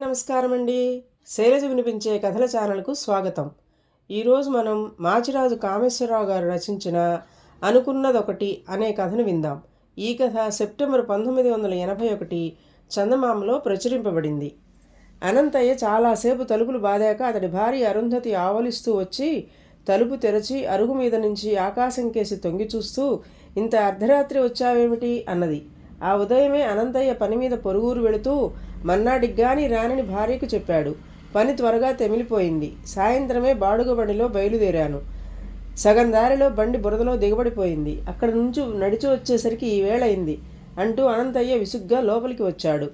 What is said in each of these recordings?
నమస్కారం అండి శైలజ వినిపించే కథల ఛానల్కు స్వాగతం. ఈరోజు మనం మాచిరాజు కామేశ్వరరావు గారు రచించిన అనుకున్నదొకటి అనే కథను విందాం. ఈ కథ సెప్టెంబర్ పంతొమ్మిది వందల ఎనభై ఒకటి చందమామలో ప్రచురింపబడింది. అనంతయ్య చాలాసేపు తలుపులు బాదాక అతడి భార్య అరుంధతి ఆవలిస్తూ వచ్చి తలుపు తెరచి అరుగు మీద నుంచి ఆకాశం కేసి తొంగి చూస్తూ ఇంత అర్ధరాత్రి వచ్చావేమిటి? అన్నది. ఆ ఉదయమే అనంతయ్య పని మీద పొరుగురు వెళుతూ మన్నాడిగ్గాని రానని భార్యకు చెప్పాడు. పని త్వరగా తెమిలిపోయింది. సాయంత్రమే బాడుగ బండిలో బయలుదేరాను. సగం దారిలో బండి బురదలో దిగబడిపోయింది. అక్కడ నుంచి నడిచి వచ్చేసరికి ఈ వేళయింది అంటూ అనంతయ్య విసుగ్గా లోపలికి వచ్చాడు.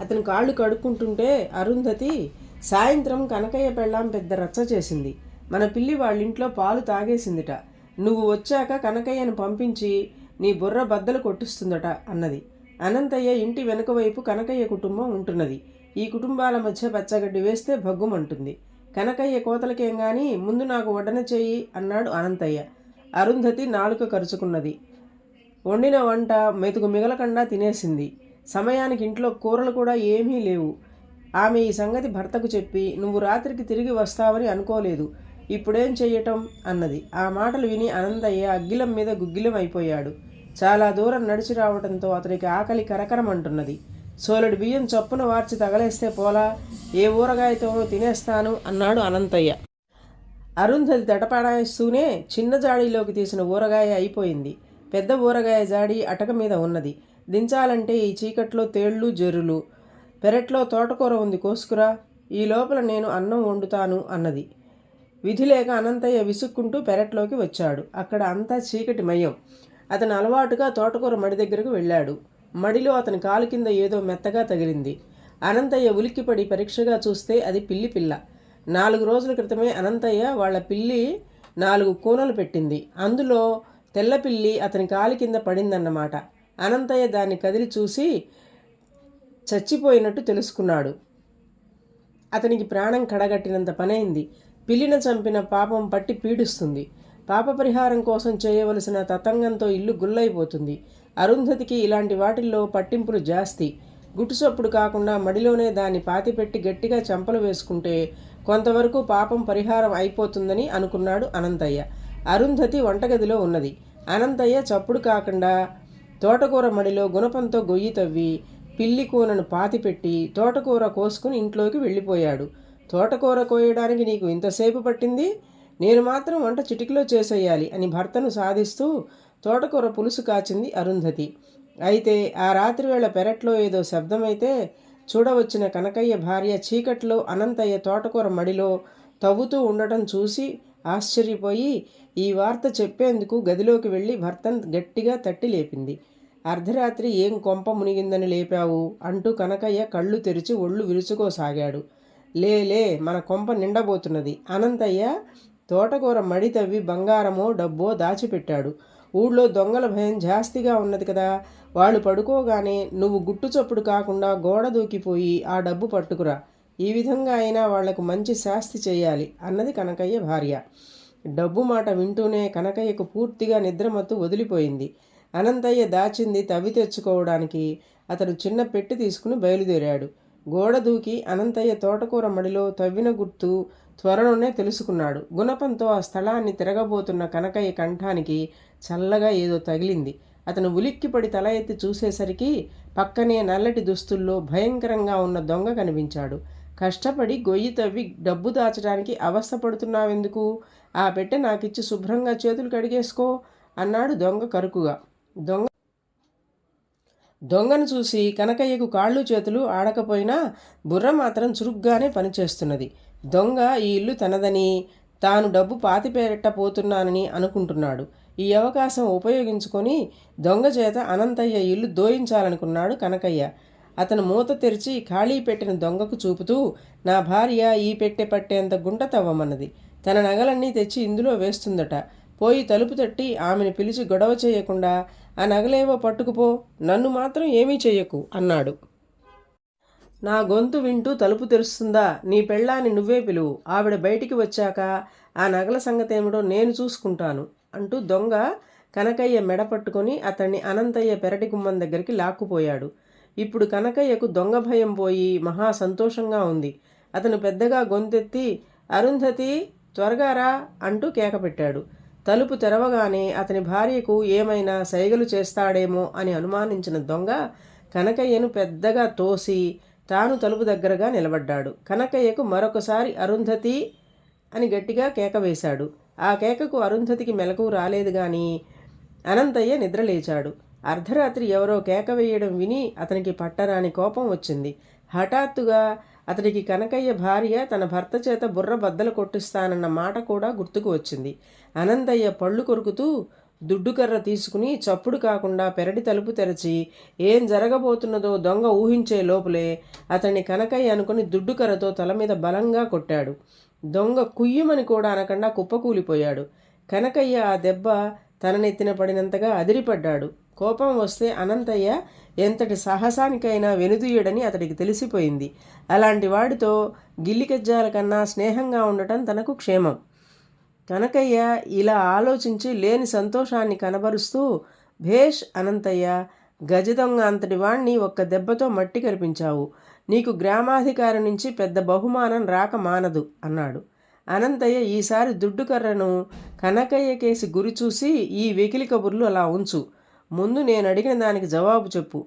అతని కాళ్ళు కడుక్కుంటుంటే అరుంధతి సాయంత్రం కనకయ్య పెళ్ళాం పెద్ద రచ్చ చేసింది. మన పిల్లి వాళ్ళింట్లో పాలు తాగేసిందిట. నువ్వు వచ్చాక కనకయ్యను పంపించి నీ బుర్ర బద్దలు కొట్టిస్తుందట అన్నది. అనంతయ్య ఇంటి వెనుక వైపు కనకయ్య కుటుంబం ఉంటున్నది. ఈ కుటుంబాల మధ్య పచ్చగడ్డి వేస్తే భగ్గుమంటుంది. కనకయ్య కోతలకేం గాని ముందు నాకు వడ్డన చెయ్యి అన్నాడు అనంతయ్య. అరుంధతి నాలుక కరుచుకున్నది. వండిన వంట మెతుకు మిగలకుండా తినేసింది. సమయానికి ఇంట్లో కూరలు కూడా ఏమీ లేవు. ఆమె ఈ సంగతి భర్తకు చెప్పి నువ్వు రాత్రికి తిరిగి వస్తావని అనుకోలేదు. ఇప్పుడేం చెయ్యటం? అన్నది. ఆ మాటలు విని అనంతయ్య అగ్గిలం మీద గుగ్గిలం అయిపోయాడు. చాలా దూరం నడిచి రావడంతో అతనికి ఆకలి కరకరమంటున్నది. సోలెడు బియ్యం చప్పున వార్చి తగలేస్తే పోలా ఏ ఊరగాయతో తినేస్తాను అన్నాడు అనంతయ్య. అరుంధతి తటపడాయిస్తూనే చిన్న జాడీలోకి తీసిన ఊరగాయ అయిపోయింది. పెద్ద ఊరగాయ జాడి అటక మీద ఉన్నది. దించాలంటే ఈ చీకట్లో తేళ్ళు జెర్రులు పెరట్లో తోటకూర ఉంది కోసుకురా ఈ లోపల నేను అన్నం వండుతాను అన్నది. విధి లేక అనంతయ్య విసుక్కుంటూ పెరట్లోకి వచ్చాడు. అక్కడ అంతా చీకటి మయం. అతను అలవాటుగా తోటకూర మడి దగ్గరకు వెళ్ళాడు. మడిలో అతని కాలు కింద ఏదో మెత్తగా తగిలింది. అనంతయ్య ఉలిక్కిపడి పరీక్షగా చూస్తే అది పిల్లి పిల్ల. నాలుగు రోజుల క్రితమే అనంతయ్య వాళ్ళ పిల్లి నాలుగు కూనలు పెట్టింది. అందులో తెల్ల పిల్లి అతని కాలి కింద పడిందన్నమాట. అనంతయ్య దాన్ని కదిలి చూసి చచ్చిపోయినట్టు తెలుసుకున్నాడు. అతనికి ప్రాణం కడగట్టినంత పనైంది. పిల్లిన చంపిన పాపం పట్టి పీడిస్తుంది. పాప పరిహారం కోసం చేయవలసిన తతంగంతో ఇల్లు గుల్లైపోతుంది. అరుంధతికి ఇలాంటి వాటిల్లో పట్టింపులు జాస్తి. గుట్టుసప్పుడు కాకుండా మడిలోనే దాన్ని పాతిపెట్టి గట్టిగా చెంపలు వేసుకుంటే కొంతవరకు పాపం పరిహారం అయిపోతుందని అనుకున్నాడు అనంతయ్య. అరుంధతి వంటగదిలో ఉన్నది. అనంతయ్య చప్పుడు కాకుండా తోటకూర మడిలో గుణపంతో గొయ్యి తవ్వి పిల్లి కూనను పాతిపెట్టి తోటకూర కోసుకుని ఇంట్లోకి వెళ్ళిపోయాడు. తోటకూర కోయడానికి నీకు ఇంతసేపు పట్టింది? నేను మాత్రం వంట చిటికలో చేసేయాలి అని భర్తను సాధిస్తూ తోటకూర పులుసు కాచింది అరుంధతి. అయితే ఆ రాత్రి వేళ పెరట్లో ఏదో శబ్దమైతే చూడవచ్చిన కనకయ్య భార్య చీకట్లో అనంతయ్య తోటకూర మడిలో తవ్వుతూ ఉండటం చూసి ఆశ్చర్యపోయి ఈ వార్త చెప్పేందుకు గదిలోకి వెళ్ళి భర్తను గట్టిగా తట్టి లేపింది. అర్ధరాత్రి ఏం కొంప మునిగిందని లేపావు? అంటూ కనకయ్య కళ్ళు తెరిచి ఒళ్ళు విరుచుకోసాగాడు. లే లే మన కొంప నిండబోతున్నది. అనంతయ్య తోటకూర మడి తవ్వి బంగారమో డబ్బో దాచిపెట్టాడు. ఊళ్ళో దొంగల భయం జాస్తిగా ఉన్నది కదా. వాళ్ళు పడుకోగానే నువ్వు గుట్టు చప్పుడు కాకుండా గోడ దూకిపోయి ఆ డబ్బు పట్టుకురా. ఈ విధంగా అయినా వాళ్ళకు మంచి శాస్తి చేయాలి అన్నది కనకయ్య భార్య. డబ్బు మాట వింటూనే కనకయ్యకు పూర్తిగా నిద్రమత్తు వదిలిపోయింది. అనంతయ్య దాచింది తవ్వి తెచ్చుకోవడానికి. అతను చిన్న పెట్టి తీసుకుని బయలుదేరాడు. గోడ దూకి అనంతయ్య తోటకూర మడిలో తవ్విన గుర్తు త్వరలోనే తెలుసుకున్నాడు. గుణపంతో ఆ స్థలాన్ని తిరగబోతున్న కనకయ్య కంఠానికి చల్లగా ఏదో తగిలింది. అతను ఉలిక్కిపడి తల ఎత్తి చూసేసరికి పక్కనే నల్లటి దుస్తుల్లో భయంకరంగా ఉన్న దొంగ కనిపించాడు. కష్టపడి గొయ్యి తవ్వి డబ్బు దాచడానికి అవస్థపడుతున్నావెందుకు? ఆ పెట్టె నాకిచ్చి శుభ్రంగా చేతులు కడిగేసుకో అన్నాడు దొంగ కరుకుగా. దొంగ దొంగను చూసి కనకయ్యకు కాళ్ళు చేతులు ఆడకపోయినా బుర్ర మాత్రం చురుగ్గానే పనిచేస్తున్నది. దొంగ ఈ ఇల్లు తనదని తాను డబ్బు పాతిపెట్టపోతున్నానని అనుకుంటున్నాడు. ఈ అవకాశం ఉపయోగించుకొని దొంగ చేత అనంతయ్య ఇల్లు దోయించాలనుకున్నాడు కనకయ్య. అతను మూత తెరిచి ఖాళీ పెట్టిన దొంగకు చూపుతూ నా భార్య ఈ పెట్టె పట్టేంత గుంట తవ్వమన్నది. తన నగలన్నీ తెచ్చి ఇందులో వేస్తుందట. పోయి తలుపు తట్టి ఆమెను పిలిచి గొడవ చేయకుండా ఆ నగలేవో పట్టుకుపో నన్ను మాత్రం ఏమీ చెయ్యకు అన్నాడు. నా గొంతు వింటూ తలుపు తెరుస్తుందా? నీ పెళ్ళాన్ని నువ్వే పిలువు. ఆవిడ బయటికి వచ్చాక ఆ నగల సంగతేమిటో నేను చూసుకుంటాను అంటూ దొంగ కనకయ్య మెడ పట్టుకొని అతన్ని అనంతయ్య పెరటి గుమ్మం దగ్గరికి లాక్కుపోయాడు. ఇప్పుడు కనకయ్యకు దొంగ భయం పోయి మహా సంతోషంగా ఉంది. అతను పెద్దగా గొంతెత్తి అరుంధతి త్వరగా రా అంటూ కేకపెట్టాడు తలుపు తెరవగానే అతని భార్యకు ఏమైనా సైగలు చేస్తాడేమో అని అనుమానించిన దొంగ కనకయ్యను పెద్దగా తోసి తాను తలుపు దగ్గరగా నిలబడ్డాడు. కనకయ్యకు మరొకసారి అరుంధతి అని గట్టిగా కేక వేశాడు. ఆ కేకకు అరుంధతికి మెలకు రాలేదు కానీ అనంతయ్య నిద్రలేచాడు. అర్ధరాత్రి ఎవరో కేక వేయడం విని అతనికి పట్టరాని కోపం వచ్చింది. హఠాత్తుగా అతనికి కనకయ్య భార్య తన భర్త చేత బుర్ర బద్దలు కొట్టిస్తానన్న మాట కూడా గుర్తుకు వచ్చింది. అనంతయ్య పళ్ళు కొరుకుతూ దుడ్డుకర్ర తీసుకుని చప్పుడు కాకుండా పెరటి తలుపు తెరచి ఏం జరగబోతున్నదో దొంగ ఊహించే లోపలే అతన్ని కనకయ్య అనుకుని దుడ్డుకర్రతో తల మీద బలంగా కొట్టాడు. దొంగ కుయ్యమని కూడా అనకుండా కుప్పకూలిపోయాడు. కనకయ్య ఆ దెబ్బ తన నెత్తిన పడినంతగా అదిరిపడ్డాడు. కోపం వస్తే అనంతయ్య ఎంతటి సాహసానికైనా వెనుదీయడని అతడికి తెలిసిపోయింది. అలాంటి వాడితో గిల్లికజ్జాల కన్నా స్నేహంగా ఉండటం తనకు క్షేమం. కనకయ్య ఇలా ఆలోచించి లేని సంతోషాన్ని కనబరుస్తూ భేష్ అనంతయ్య గజదొంగ అంతటి వాణ్ణి ఒక్క దెబ్బతో మట్టి కరిపించావు. నీకు గ్రామాధికారి నుంచి పెద్ద బహుమానం రాక మానదు అన్నాడు. అనంతయ్య ఈసారి దుడ్డుకర్రను కనకయ్య కేసి గురి చూసి ఈ వెకిలి కబుర్లు అలా ఉంచు. ముందు నేను అడిగిన దానికి జవాబు చెప్పు.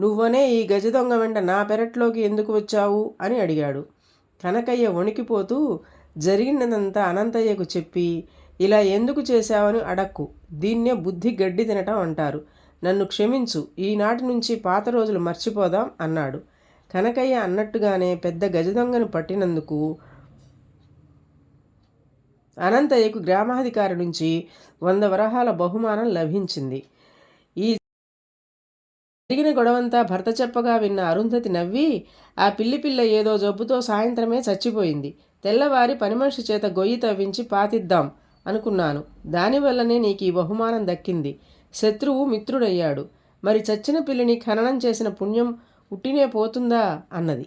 నువ్వనే ఈ గజ దొంగ వెంట నా పెరట్లోకి ఎందుకు వచ్చావు? అని అడిగాడు. కనకయ్య వణికిపోతూ జరిగినదంతా అనంతయ్యకు చెప్పి ఇలా ఎందుకు చేశావని అడక్కు. దీన్నే బుద్ధి గడ్డి తినటం అంటారు. నన్ను క్షమించు ఈనాటి నుంచి పాత రోజులు మర్చిపోదాం అన్నాడు. కనకయ్య అన్నట్టుగానే పెద్ద గజదొంగను పట్టినందుకు అనంతయ్యకు గ్రామాధికారి నుంచి వంద వరహాల బహుమానం లభించింది. ఈ జరిగిన గొడవంతా భర్త చెప్పగా విన్న అరుంధతి నవ్వి ఆ పిల్లి పిల్ల ఏదో జబ్బుతో సాయంత్రమే చచ్చిపోయింది. తెల్లవారి పనిమనిషి చేత గొయ్యి తవ్వించి పాతిద్దాం అనుకున్నాను. దానివల్లనే నీకు ఈ బహుమానం దక్కింది. శత్రువు మిత్రుడయ్యాడు. మరి చచ్చిన పిల్లిని ఖననం చేసిన పుణ్యం ఉట్టినే పోతుందా? అన్నది.